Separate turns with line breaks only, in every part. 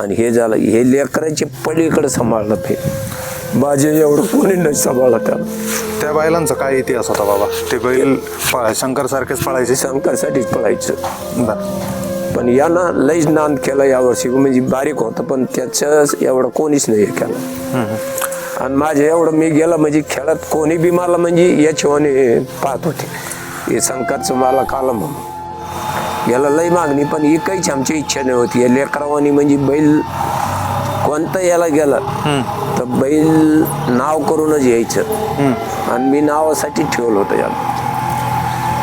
आणि हे झालं हे लेकरांची पलीकडे सांभाळलं ते. बाजे एवढं कोणी नाही सांभाळलं त्याला.
त्या बैलांचा काय इतिहास होता बाबा? ते बैल शंकर सारखेच पळायचे?
शंकरसाठीच पळायचं.
बर.
पण यानं लईच नांद केला यावर्षी. म्हणजे बारीक होतं पण त्याचं एवढं कोणीच नाही हे केलं. आणि माझे एवढं मी गेलं म्हणजे खेळात कोणी बी मला म्हणजे याच्यावाने पाहत होते. हे शंकरचं मला काल म्हणून याला लई मागणी पण ही काहीच आमची इच्छा नाही होती. लेकरावानी म्हणजे बैल कोणतं याला गेलं तर बैल नाव करूनच यायचं. आणि मी नावासाठी ठेवलं होतं याला.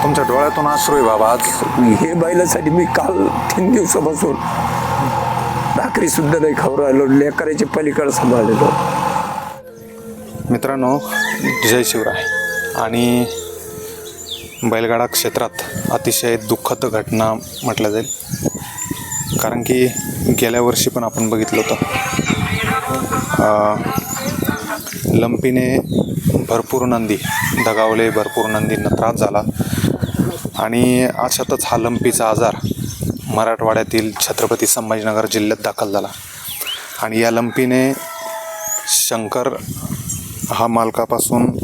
तुमच्या डोळ्यातून अश्रू आहे बाबा आज.
हे बैलासाठी मी काल तीन दिवसापासून भाकरी सुद्धा नाही खाऊ राहिलो लेकराच्या पलीकडे सांभाळलेलो.
मित्रांनो जय शिवराय. आणि बैलगाडा क्षेत्रात अतिशय दुःखद घटना म्हटलं जाईल. कारण की गेल्या वर्षी पण आपण बघितलं होतं. लंपीने भरपूर नंदी दगावले भरपूर नंदींना त्रास झाला. आणि अशातच हा लंपीचा आजार मराठवाड्यातील छत्रपती संभाजीनगर जिल्ह्यात दाखल झाला. आणि या लंपीने शंकर हा मालकापासून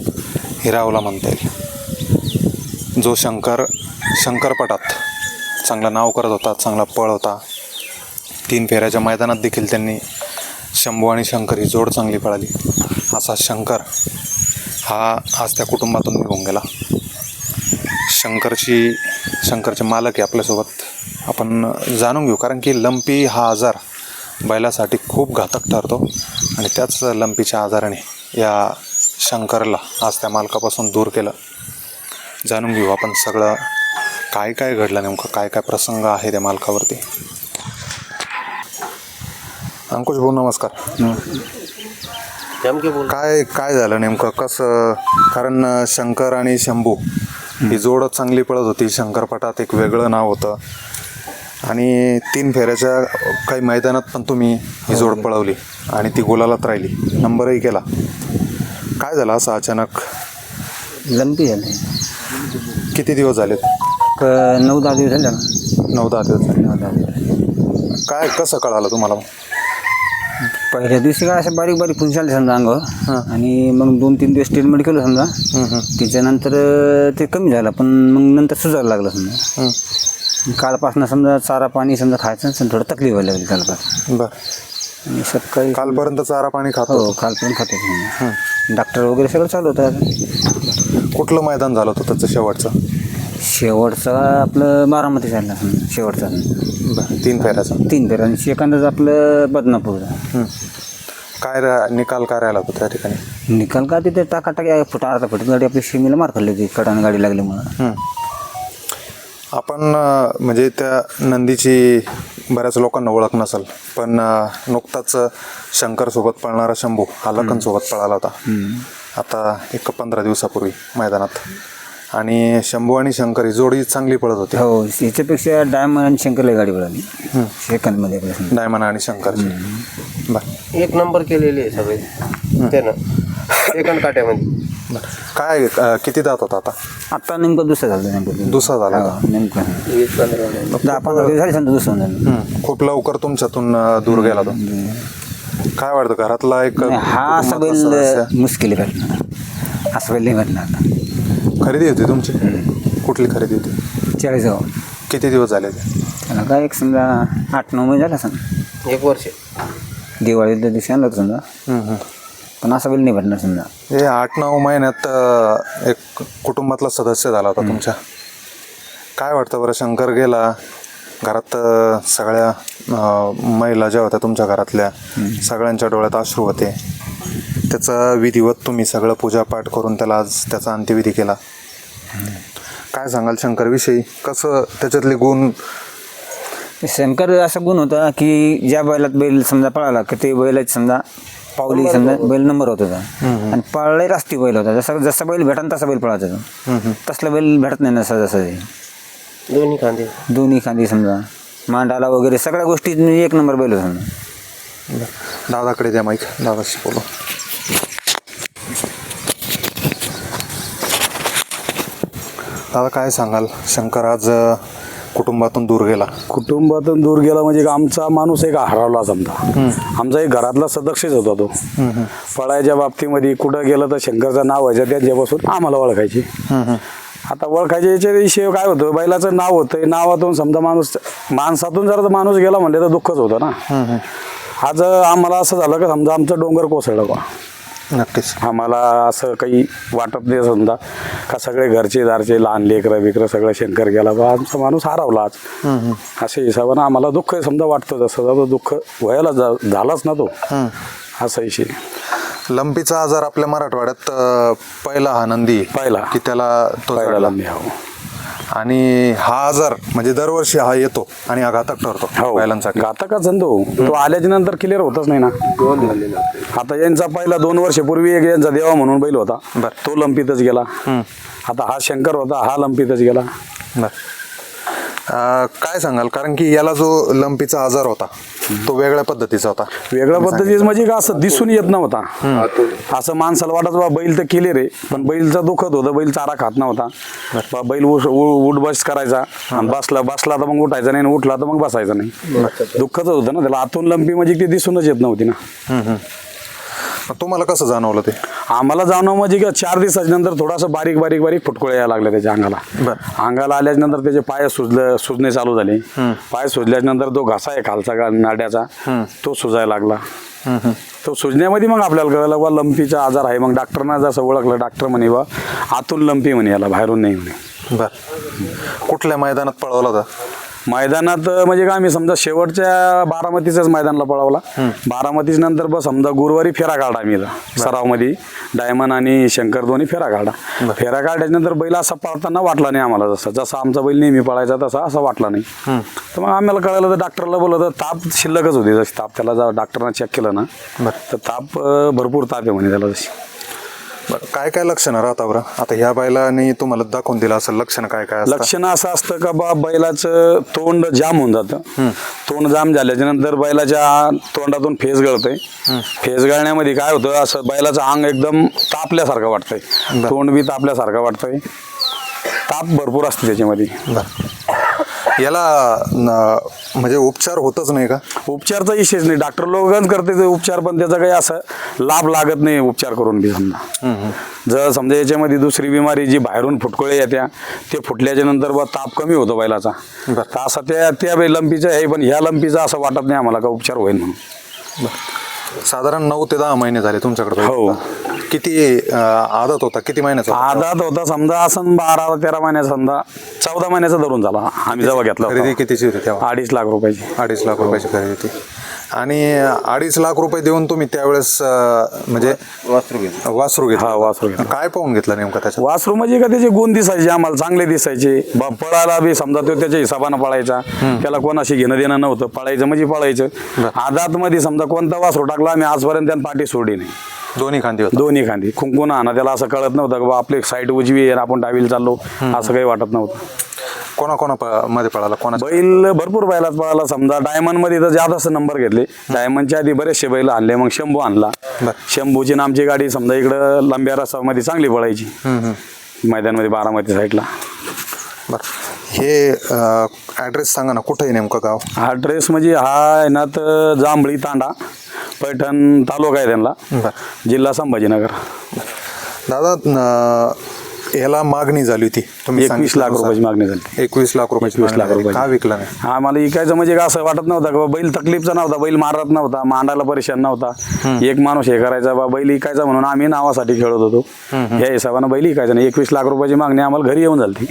हिरावला म्हणता येईल. जो शंकर शंकरपटात चांगलं नाव करत होता चांगला पळ होता. तीन फेऱ्याच्या मैदानात देखील त्यांनी शंभू आणि शंकर ही जोड चांगली पळाली. असा शंकर हा आज त्या कुटुंबातून निघून गेला. शंकरची शंकरचे मालक आहे आपल्यासोबत. आपण जाणून घेऊ कारण की लंपी हा आजार बैलासाठी खूप घातक ठरतो आणि त्याच लंपीच्या आजाराने या शंकरला आज त्या मालकापासून दूर केलं. जाणून घेऊ आपण सगळं काय काय घडलं नेमकं काय काय प्रसंग आहे त्या मालकावरती. अंकुश भाऊ नमस्कार. काय काय झालं नेमकं? कसं कारण शंकर आणि शंभू ही जोडच चांगली पळत होती. शंकरपटात एक वेगळं नाव होतं. आणि तीन फेऱ्याच्या काही मैदानात पण तुम्ही ही जोड पळवली आणि ती गोलालात राहिली. नंबरही केला. काय झालं असं अचानक?
लंपी झाले.
किती दिवस झालेत?
क नऊ दहा दिवस झाले ना.
नऊ दहा दिवस झाले.
नऊ दहा दिवस
काय कसं कळालं तुम्हाला?
पहिल्या दिवशी काय असं बारीक बारीक फुंशाले समजा अंगावर आणि मग दोन तीन दिवस ट्रीटमेंट केलं समजा. त्याच्यानंतर अं, ते कमी झालं. पण मग नंतर सुजायला लागलं समजा. कालपासून समजा चारा पाणी समजा खायचं आणि थोडं तकलीफ व्हायला लागली कालपासून
बरं.
आणि सकाळी
कालपर्यंत चारा पाणी खातो?
हो काल पण खातो समजा. डॉक्टर वगैरे सगळं चालू होतं
कुठलं मैदान झालं होतं त्याचं शेवटचं?
शेवटचा आपलं बारामती झालं शेवटचा.
बरं तीन फेऱ्याचं.
तीन फेर आणि सेकंदाच आपलं बदनापूरचा
हं. काय रा- निकाल काय राहिला होता त्या ठिकाणी?
निकाल का तिथे टाकाटाकी फुट अर्धा फुट गाडी आपली शिमीला मार खाल्ली होती कडाने गाडी लागली म्हणून.
हं. आपण अं, म्हणजे त्या नंदीची बऱ्याच लोकांना ओळख नसेल पण अं, नुकताच शंकरसोबत पळणारा शंभू हा. लखनसोबत पळाला होता. आता एक पंधरा दिवसापूर्वी मैदानात. आणि शंभू आणि शंकर ही जोडी चांगली पळत होती.
हो याच्यापेक्षा डायमंड आणि शंकरला गाडी पळाली. सेकंदमध्ये.
डायमंड आणि शंकरची. बर.
एक नंबर केलेली आहे सगळे. त्यानं. सेकंड काट्यामध्ये.
काय अं, किती दात होता आता?
आता नेमकं दुसरं झालं नेमकं
दुसरा. झाला का?
हो, नेमकं. दहा पंधरा दिवस झाले समजा दुसरं झालं.
हं. खूप लवकर तुमच्यातून अं, दूर गेला तो. काय वाटतं घरातला एक
हा असा
कुटुंबातला
बैल
सदस्य.
मुश्किल आहे भेटणार. असं बैल नाही भेटणार. आता
खरेदी होती तुमची? कुठली खरेदी होती?
चाळीस गाव
किती दिवस झाले ते?
त्याला काय एक समजा आठ नऊ महिने झाला समजा.
एक वर्ष.
दिवाळीच्या दिवशी आणलं समजा.
हं, हं.
पण असं बैल नाही भेटणार समजा.
हे आठ नऊ महिन्यात एक कुटुंबातला सदस्य झाला होता तुमच्या. काय वाटतं बरं शंकर गेला घरात सगळ्या महिला ज्या होत्या तुमच्या घरातल्या सगळ्यांच्या डोळ्यात अश्रू होते. त्याचा विधिवत तुम्ही सगळं पूजापाठ करून त्याला आज त्याचा अंत्यविधी केला. काय सांगाल शंकरविषयी? कसं त्याच्यातले गुण?
शंकर असा गुण होता की ज्या बैलात बैल समजा पळाला की ते बैलाची समजा पावली समजा बैल नंबर होत होता आणि पळलाही रास्ती बैल होता. जसा जसा बैल भेटा तसा बैल पळायचा तसला बैल भेटत नाही ना सहजा सहजी
दोन्ही खांदे.
दोन्ही खांदी समजा. मांडाला वगैरे सगळ्या गोष्टी एक नंबर बैल होता समजा.
दादाकडे द्या माईक. दादाशी बोलू. दादा काय सांगाल? शंकर आज अं, कुटुंबातून दूर गेला.
कुटुंबातून दूर गेला म्हणजे एक आमचा माणूस एक हरवला समजा. आमचा एक घरातला सदस्यच होता तो. पळायच्या बाबतीमध्ये कुठं गेलं तर शंकरचं नाव व्हायचं त्यांच्यापासून आम्हाला ओळखायची. आता ओळखायच्या याच्या विषय काय होतं? बैलाचं नाव होतं नावातून समजा माणूस माणसातून जर माणूस गेला म्हणले तर दुःखच होतं ना. आज आम्हाला असं झालं का समजा आमचं डोंगर कोसळलं बा.
नक्कीच.
आम्हाला असं काही वाटत नाही समजा. का सगळे घरचे दारचे लहान लेकरं बिकरं सगळं शंकर गेला बा. आमचा माणूस हरवला आज. अशा हिशोबानं आम्हाला दुःख समजा वाटतं तर दुःख व्हायला झालाच ना तो. असा विषय
लंपीचा आजार आपल्या मराठवाड्यात अं, पहिला हा नंदी.
पहिला.
की त्याला तो चढला.
लागली, हो.
आणि हा आजार म्हणजे दरवर्षी हा येतो आणि हा घातक ठरतो
हो.
बैलांसाठी
घातकच ना तो. तो आल्याच्यानंतर क्लिअर होतच नाही ना. आता यांचा पहिला दोन वर्षापूर्वी एक यांचा देवा म्हणून बैल होता.
बर.
तो लंपीतच गेला. आता हा शंकर होता हा लंपीतच गेला.
बर. अं, काय सांगाल? कारण की याला जो लंपीचा आजार होता तो वेगळ्या पद्धतीचा होता.
वेगळ्या पद्धतीचं म्हणजे का असं दिसून येत नव्हता? असं माणसाला वाटत बा बैल तर केले रे. पण बैलचा दुखत होतं बैल चारा खात नव्हता. बा बैल उठ उ- उठ बस करायचा आणि बसला बसला तर मग उठायचा नाही आणि उठला तर मग बसायचा नाही. दुःखच होतं ना त्याला. आतून लंपी म्हणजे ती दिसूनच येत नव्हती ना.
मग तुम्हाला कसं जाणवलं ते?
आम्हाला जाणं म्हणजे का चार दिवसाच्या नंतर थोडासा बारीक बारीक बारीक फुटकुळे यायला लागले त्याच्या अंगाला.
बरं.
अंगाला आल्याच्यानंतर त्याचे पाय सुजले सुजणे चालू झाले. पाय सुजल्याच्या नंतर तो घसा आहे खालचा नाड्याचा तो सुजायला लागला. तो सुजण्यामध्ये मग आपल्याला कळलं बा लंपीचा आजार आहे. मग डॉक्टरना जसं ओळखलं डॉक्टर म्हणे बा आतून लंपी म्हणे याला बाहेरून नाही म्हणे.
बर. कुठल्या मैदानात पळवला होता?
मैदानात म्हणजे का आम्ही समजा शेवटच्या बारामतीच्याच मैदानाला पळवला. बारामतीच नंतर बस समजा गुरुवारी फेरा काढा आम्ही सरावमध्ये. डायमंड आणि शंकर दोन्ही फेरा काढा. फेरा काढल्यानंतर बैल असा पळताना वाटला नाही आम्हाला जसं. जसा आमचा बैल नेहमी पळायचा तसा असा वाटला नाही. तर मग आम्हाला कळलं तर डॉक्टरला बोललं तर ताप शिल्लकच होती जशी. ताप त्याला जा डॉक्टरनं चेक केलं ना तर ताप भरपूर ताप आहे म्हणे त्याला जशी.
बरं काय काय लक्षणं राहता बरं? आता ह्या बैलाने तुम्हाला दाखवून दिलं असेल लक्षणं काय काय असतात?
लक्षण असं असतं का बा बैलाचं तोंड जाम होऊन जातं. तोंड जाम झाल्याच्यानंतर बैलाच्या तोंडातून फेस गळतंय. फेस गळण्यामध्ये काय होतं असं बैलाचं अंग एकदम तापल्यासारखं वाटतंय. तोंड बी तापल्यासारखं वाटतंय. ताप भरपूर असते त्याच्यामध्ये.
याला म्हणजे उपचार होतच नाही का?
उपचारचा विषयच नाही. डॉक्टर लोकच करते ते उपचार पण त्याचा काही असं लाभ लागत नाही उपचार करून बी समजा. जर समजा याच्यामध्ये दुसरी बिमारी जी बाहेरून फुटकुळे येत्या ते फुटल्याच्या नंतर बा ताप कमी होतो बैलाचा. तर असं त्या त्या लंपीचं आहे पण ह्या लंपीचा असं वाटत नाही आम्हाला का उपचार होईल म्हणून.
साधारण नऊ ते दहा महिने झाले तुमच्याकडे
हो.
किती अं, आदत होता? किती महिन्याचा होता?
आदात होता समजा असं बारा तेरा महिन्याचा समजा. चौदा महिन्याचा धरून झाला. आम्ही जेव्हा घेतला
खरेदी
होता
कितीची होती तेव्हा?
अडीच लाख रुपयाची.
अडीच लाख रुपयाची खरेदी होती. आणि अडीच लाख रुपये देऊन तुम्ही त्यावेळेस अं, म्हणजे वासरू घेतलं. वासरू
हा, वासरू
घेतलं.
घेतलं.
काय पाहून घेतलं नेमकं त्याच्यात?
वासरू म्हणजे का त्याचे गुण दिसायचे आम्हाला चांगले दिसायचे. बा पळायला बी समजा तो त्याच्या हिशोबानं पळायचा. त्याला कोणाशी घेणं देणं नव्हतं. पळायचं म्हणजे पळायचं. आदात मध्ये समजा कोणता वासरू टाकला आम्ही आजपर्यंत त्यांना पाठी सोडली नाही.
दोन्ही खांदी होता.
दोन्ही खांदी. खुंकून आणा त्याला असं कळत नव्हतं की बा आपली साईड उजवी आहे आणि आपण डावीला चाललो. असं काही वाटत नव्हतं.
कोणा कोणा प- मध्ये पळाला? कोणा
बैल भरपूर बैलात पळाला समजा. डायमंडमध्ये तर जास्त नंबर घेतले. डायमंडच्या आधी बरेचसे बैल आणले मग शंभू आणला.
बर.
शंभूची ना आमची गाडी समजा इकडं लांब्या रस्त्यामध्ये चांगली पळायची. मैदानमध्ये बारामती साईडला.
बरं. हे ॲड्रेस सांगा ना कुठं आहे नेमकं गाव?
हा ड्रेस म्हणजे हा आहे ना तर जांभळी तांडा पैठण तालुका आहे त्यांना.
बरं.
जिल्हा संभाजीनगर.
दादा न- याला मागणी झाली होती. तुम्ही
एकवीस लाख. रुपयाची मागणी झाली
एकवीस लाख रुपयाची
21 लाख
मागणी झाली.
रुपयाची.
का विकला नाही?
आम्हाला इकायचं म्हणजे का असं वाटत नव्हतं का बा बैल तकलीफचा नव्हता बैल मारत नव्हता मांडायला परेशान नव्हता. एक माणूस हे करायचा बा बैल इकायचा म्हणून आम्ही नावासाठी खेळत होतो. या हिशोबानं बैल इकायचा नाही. एकवीस लाख रुपयाची मागणी आम्हाला घरी येऊन झाली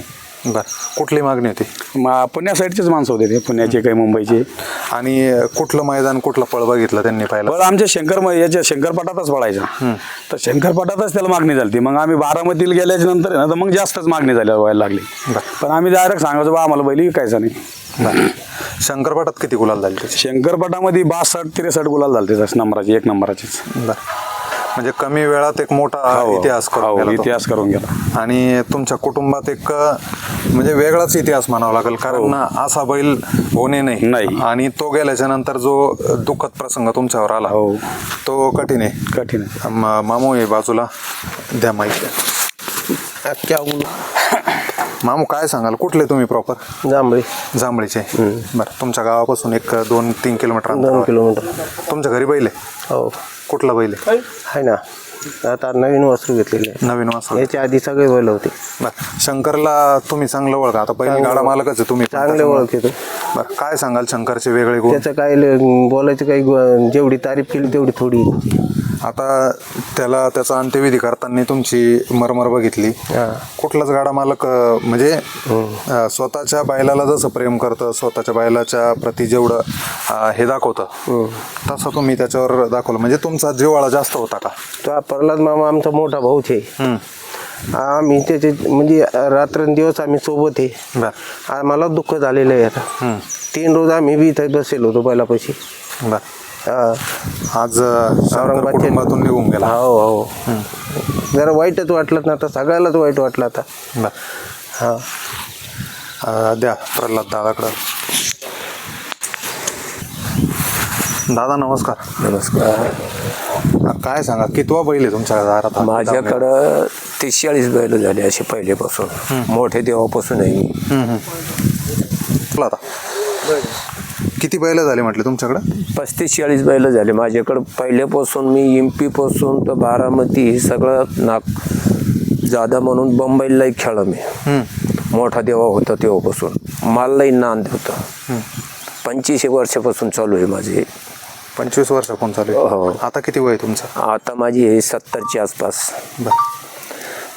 बरं. कुठली मागणी होती?
म- पुण्या साईडचेच माणसं होते ते पुण्याचे काही मुंबईचे.
आणि कुठलं मैदान कुठला पळ बघितलं त्यांनी पाहिलं
पण आमच्या शंकर म- याच्या शंकरपाटातच पडायचा तर शंकरपाटातच त्याला मागणी झाली मग आम्ही बारामतीला गेल्याच्यानंतर आहे ना तर मग जास्तच मागणी झाली व्हायला लागली. पण आम्ही डायरेक्ट सांगायचो बा आम्हाला बैल विकायचा नाही.
बरं. शंकरपाटात किती गुलाल झाले त्याचे?
शंकरपाटामध्ये बासष्ट त्रेसष्ट गुलाल झाले त्याच्या नंबराचे एक नंबराचेच.
बरं. म्हणजे कमी वेळात एक मोठा
हो,
इतिहास करून
हो,
गेला तो.
इतिहास करून गेला.
आणि तुमच्या कुटुंबात एक अ, म्हणजे वेगळाच इतिहास म्हणावा लागेल कारण असा बैल होणे नाही.
हो. नाही.
आणि तो गेल्याच्यानंतर जो दुःखद प्रसंग तुमच्यावर आला
हो.
तो कठीण आहे.
कठीण आहे.
म- मामू आहे बाजूला. द्या माहिती
क्या बोलू
मामू काय सांगाल? कुठले तुम्ही प्रॉपर
जांभळी.
जांभळीचे. बरं तुमच्या गावापासून एक दोन तीन किलोमीटर
दोन
अंतरावर.
किलोमीटर.
तुमच्या घरी बैल आहे?
हो.
कुठला बैल? आहे
आहे ना. आता नवीन वस्तू घेतलेली आहे.
नवीन वासर
याच्या आधी सगळे बैल होते.
बरं. शंकरला तुम्ही चांगलं ओळखा. आता पहिली गाडा मालकच आहे तुम्ही पण
चांगले
त्याच्यामुळं.
ओळखीतो
बरं काय सांगाल शंकरचे वेगळे गुण?
त्याचं काय ल- बोलायचं काही गु- जेवढी तारीफ केली तेवढी थोडी
आता त्याला त्याचा अंत्यविधी करताना तुमची मरमर बघितली.
हा.
कुठलाच गाडा मालक म्हणजे अं, स्वतःच्या बैलाला जसं प्रेम करतं स्वतःच्या बैलाच्या प्रती जेवढं हे दाखवतं तसं तुम्ही त्याच्यावर दाखवलं. म्हणजे तुमचा जिव्हाळा जास्त होता का?
तो हा प्रल्हाद मामा आमचा मोठा भाऊच आहे. आम्ही त्याचे म्हणजे रात्रंदिवस आम्ही सोबत आहे. आम्हाला दुःख झालेलं आहे आता. तीन रोज आम्ही बी इथे बसेल होतो बैलापाशी
बर.
हा.
आज अं, शंकर
औरंगाबादचे-
कुटुंबातून निघून गेला.
हो हो. जरा वाईटच वाटलं ना आता सगळ्यालाच वाईट वाटलं आता.
बर.
हा.
अं, द्या प्रल्हाद दादाकडं. दादा नमस्कार.
नमस्कार.
काय सांगा कितवा बैल आहे तुमच्या दारात
माझ्याकडं तीस चाळीस बैल झाले असे पहिलेपासून. मोठे देवापासून आहे
चला आता. किती बैल झाले म्हटले तुमच्याकडं?
पस्तीस चाळीस बैल झाले. माझ्याकडं पहिल्यापासून मी एम पीपासून तर बारामती हे सगळं नाग जादा म्हणून बंबईलाही खेळ मी मोठा देवा होता तेव्हापासून. मलाही नांद होतं. पंचवीस वर्षापासून चालू आहे माझे
पंचवीस वर्ष कोण चालू
हो.
आहे आता किती वय आहे तुमचं?
आता माझी आहे सत्तरच्या आसपास.
बर.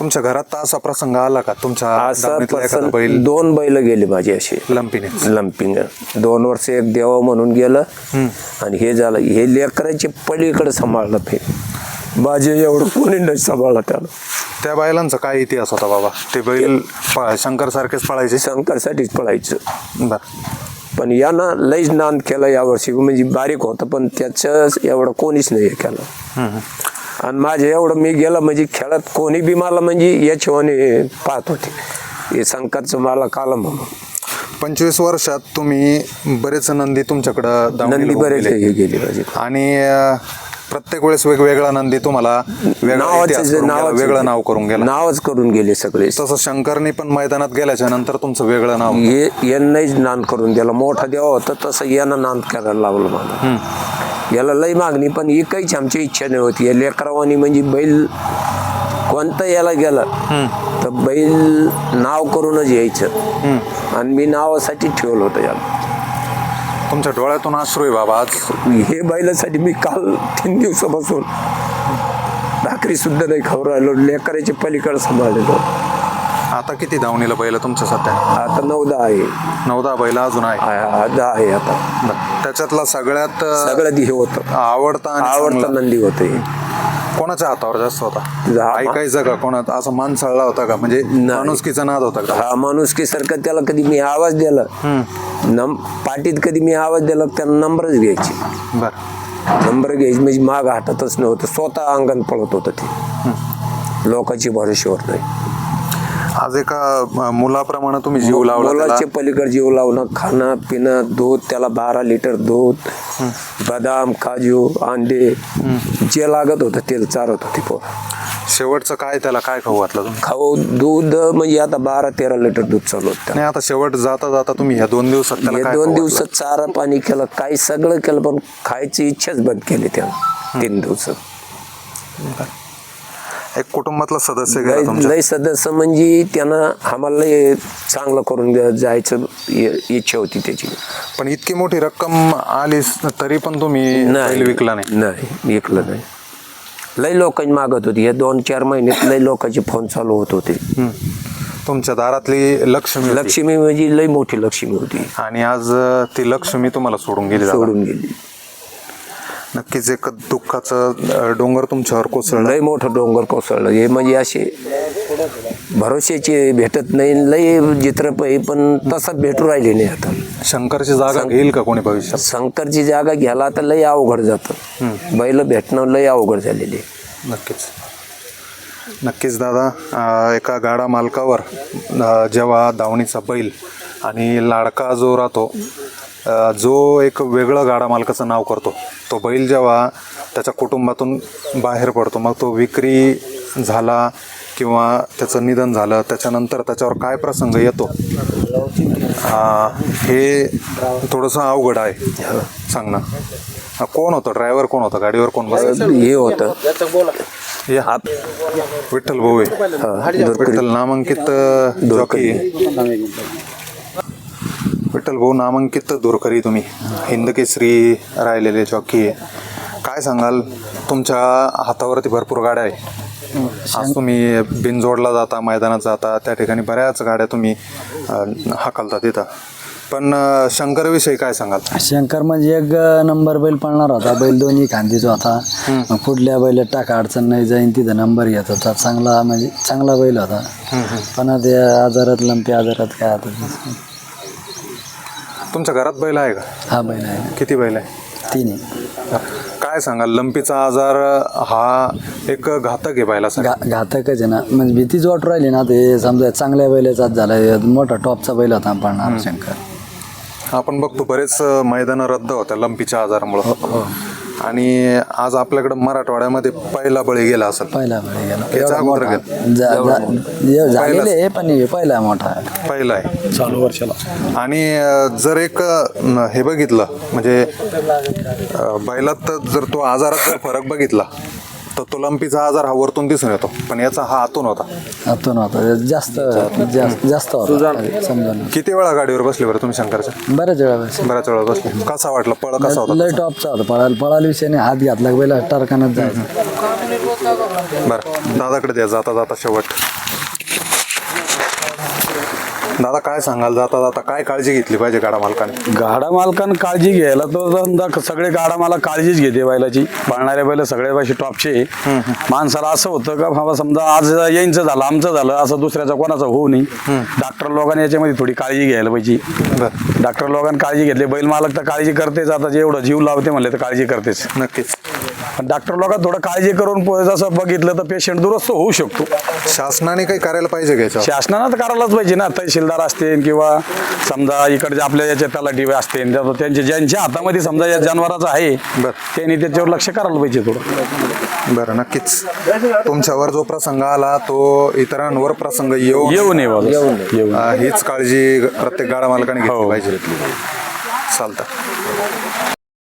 तुमच्या घरात असा प्रसंग आला का? तुमच्या दावणीतला एखादा बैल?
दोन बैल गेले माझे असे
लंपीने.
लंपिंग दोन वर्ष एक देवा म्हणून गेलं. आणि हे झालं हे लेकराचे पलीकडे सांभाळलं फे माझे एवढं कोणी नाही सांभाळलं त्याला.
त्या बैलांचा काय इतिहास होता बाबा? ते बैल शंकर सारखेच पळायचे?
शंकरसाठीच पळायचं.
बर.
पण यानं लईच नांद केला यावर्षी. म्हणजे बारीक होतं पण त्याचं एवढं कोणीच नाही हे केलं. आणि माझे एवढं मी गेलं म्हणजे खेळात कोणी बी मला म्हणजे याच्यावाने पाहत होते. हे शंकरचं मला कालम.
पंचवीस वर्षात तुम्ही बरेच नंदी तुमच्याकडं
नंदी बरेच
गेले.
हे गेले माझे.
आणि प्रत्येक वेळेस वेगवेगळा नंदी तुम्हाला वेगळा गेला, नाव करून गेला.
नावच करून गेले सगळे.
तसं शंकरने पण मैदानात गेल्याच्यानंतर तुमचं वेगळं नाव
हे यांनाच नांद करून दिला. मोठा देवा होता तसं यानं नांद करायला लावलं मला. याला लई मागणी पण ही काहीच आमची इच्छा नाही होती. या लेकरावानी म्हणजे बैल कोणतं याला गेलं तर बैल नाव करूनच यायचं. आणि मी नावासाठी ठेवलं होतं याला.
तुमच्या डोळ्यातून अश्रू आहे बाबा आज.
हे बैलासाठी मी काल तीन दिवसापासून भाकरी सुद्धा नाही खाऊ राहिलो लेकराचे पलीकडे सांभाळलेलो.
आता किती धावणीला बैल तुमच्या सध्या?
आता नऊ दहा आहे.
नऊ दहा बैल अजून आहे.
आ- दहा आहे आता.
बरं. त्याच्यातला सगळ्यात अं,
सगळं हे होतं.
आवडता आणि
आवडता
चांगला?
नंदी होते.
कोणाच्या हातावर जास्त होता?
जा-
ऐकायचं का कोणात? असं मान चळला होता का? म्हणजे माणुसकीचा नाद होता का?
हा माणूस की सारखं त्याला कधी मी आवाज दिला. नम पाटीत कधी मी आवाज दिला त्याला नंबरच घ्यायची.
बर.
नंबर घ्यायची म्हणजे माग हटतच नव्हतं. स्वतः अंगण पळत होतं ते. लोकांची भरोश्यावर नाही.
आज एका मुलाप्रमाणे तुम्ही जीव लावला.
मुलाचे पलीकडे जीव लावणं खाणं पिणं दूध त्याला बारा लिटर दूध बदाम काजू अंडे जे लागत होतं तेल चारत होती पोर.
शेवटचं काय त्याला काय खाऊ घातलं तुम्ही?
खाऊ दूध म्हणजे आता बारा तेरा लिटर दूध चालू होतं
आणि आता शेवट जाता जाता तुम्ही ह्या दोन दिवसात त्याला
हे
काय
दोन
खाऊ
दिवसात चारा पाणी केलं काही सगळं केलं पण खायची इच्छाच बंद केली त्यानं तीन दिवसात.
घातलं? एक कुटुंबातला सदस्य गेला
लय
तुमच्या.
लय सदस्य म्हणजे त्यानं आम्हाला लय चांगलं करून द्या- जायचं इ- इच्छा होती त्याची.
पण इतकी मोठी रक्कम आली तरी पण तुम्ही बैल विकला नाही.
नाही विकलं नाही. लय लोकांनी मागत होती. हे दोन चार महिन्यात लय लोकांचे फोन चालू होत होते.
हम्म. तुमच्या दारातली लक्ष्मी होती.
लक्ष्मी म्हणजे लय मोठी लक्ष्मी होती.
आणि आज अं, ती लक्ष्मी तुम्हाला सोडून गेली दादा.
सोडून गेली.
नक्कीच एक दुःखाचं डोंगर तुमच्यावर कोसळलं.
लय मोठं डोंगर कोसळलं. हे म्हणजे असे भरोश्याचे भेटत नाही लय चित्रप आहे पण तसं भेटू राहिले नाही आता
शंकरची जागा घेईल का कोणी भविष्यात?
शंकरची जागा घ्यायला तर लय अवघड जातं. बैल भेटणं लय अवघड झालेली आहे.
नक्कीच. नक्कीच दादा एका गाडा मालकावर जेव्हा दावणीचा बैल आणि लाडका जो राहतो जो एक वेगळं गाडा मालकाचं नाव करतो तो बैल जेव्हा त्याच्या कुटुंबातून बाहेर पडतो मग तो विक्री झाला किंवा त्याचं निधन झालं त्याच्यानंतर त्याच्यावर काय प्रसंग येतो? हे थोडंसं अवघड आहे. सांग ना. हा, कोण होतं? ड्रायव्हर कोण होता? गाडीवर कोण बस
हे होतं.
हात विठ्ठल भाऊ. विठ्ठल नामांकित जॉकी. विठ्ठल भाऊ नामांकित दुरकरी तुम्ही. हिंद केसरी राहिलेले जॉकी. आहे काय सांगाल? तुमच्या हातावरती भरपूर गाड्या आहे. आज तुम्ही बिनजोडला जाता मैदानात जाता त्या ठिकाणी बऱ्याच गाड्या तुम्ही हाकलता तिथं पण शंकरविषयी काय सांगाल?
शंकर म्हणजे एक नंबर बैल पळणार होता. बैल दोन्ही खांदीचा होता. मग पुढल्या बैल टाका अडचण नाही जाईन तिथं नंबर घेत होता. चांगला म्हणजे चांगला बैल होता. पण ते आजारात लंपी आजारात काय आता.
तुमच्या घरात बैल आहे का?
हा बैल आहे.
किती बैल आहे?
तिन्ही.
काय सांगाल? लंपीचा आजार हा एक घातक आहे बैलासाठी.
घा घातकच आहे ना. म्हणजे भीतीच वाटू राहिली ना ते समजा चांगल्या बैलाचाच झाला मोठा टॉपचा बैल होता पळणार शंकर.
आपण बघतो बरेच मैदानं रद्द होत्या लंपीच्या आजारामुळं. आणि आज आपल्याकडे मराठवाड्यामध्ये पहिला बळी गेला असेल.
पहिला बैल गेला.
याच्या
एवढा
अगोदर
मोठा. जा- जा- हे झालेले आहे पण हे पहिला मोठा
पहिला आहे.
चालू वर्षाला.
आणि अं, जर एक अं, हे बघितलं म्हणजे अं, बैलात जर तो आजारात जर फरक बघितला तर तो लंपीचा आजार हा वरतून दिसून येतो पण याचा हा आतून होता.
आतून होता. जास्त जास्त जास्त होता. समजा
किती वेळा गाडीवर बसले बरं तुम्ही शंकरच्या?
बऱ्याच वेळा बस
बऱ्याच वेळा बसले. कसा वाटला? पळ कसा होता
लय टॉपचा होता. पळायला पळायला विषयाने हात घातला पहिला टारखानात जायचं.
बरं. दादाकडे द्या. जाता जाता शेवट. दादा काय सांगाल? जाता जाता काय काळजी घेतली पाहिजे गाडा मालकाने?
गाडा मालकानं काळजी घ्यायला तो समजा सगळे गाडा मला काळजीच घेते बैलाची. पाळणारे बैल सगळे पाशी टॉपचे. माणसाला असं होतं का बाबा समजा आज यांचं झालं आमचं झालं असं दुसऱ्याचं कोणाचं होऊ नये. डॉक्टर लोकांनी याच्यामध्ये थोडी काळजी घ्यायला पाहिजे. डॉक्टर लोकांनी काळजी घेतली बैल मालक तर काळजी करतेच आता जे एवढं जीव लावते म्हणले तर काळजी करतेच.
नक्कीच.
डॉक्टर लोकांना थोडं काळजी करून प- जसं बघितलं तर पेशंट दुरुस्त होऊ शकतो.
शासनाने काही करायला पाहिजे का याच्यावर?
शासनानं तर करायलाच पाहिजे ना. तहसीलदार असतील किंवा समजा इकडचे आपल्या याच्या तलाठी असतील त्या- त्यांचे ज्यांच्या हातामध्ये समजा या जनावराचं आहे
बर.
त्यांनी त्याच्यावर लक्ष करायला पाहिजे थोडं.
बरं नक्कीच. तुमच्यावर जो प्रसंग आला तो इतरांवर प्रसंग येऊ
येऊ नये बाबा. येऊ
हीच काळजी प्रत्येक गाडा मालकाने घेतली
हो.
पाहिजे. चालतं.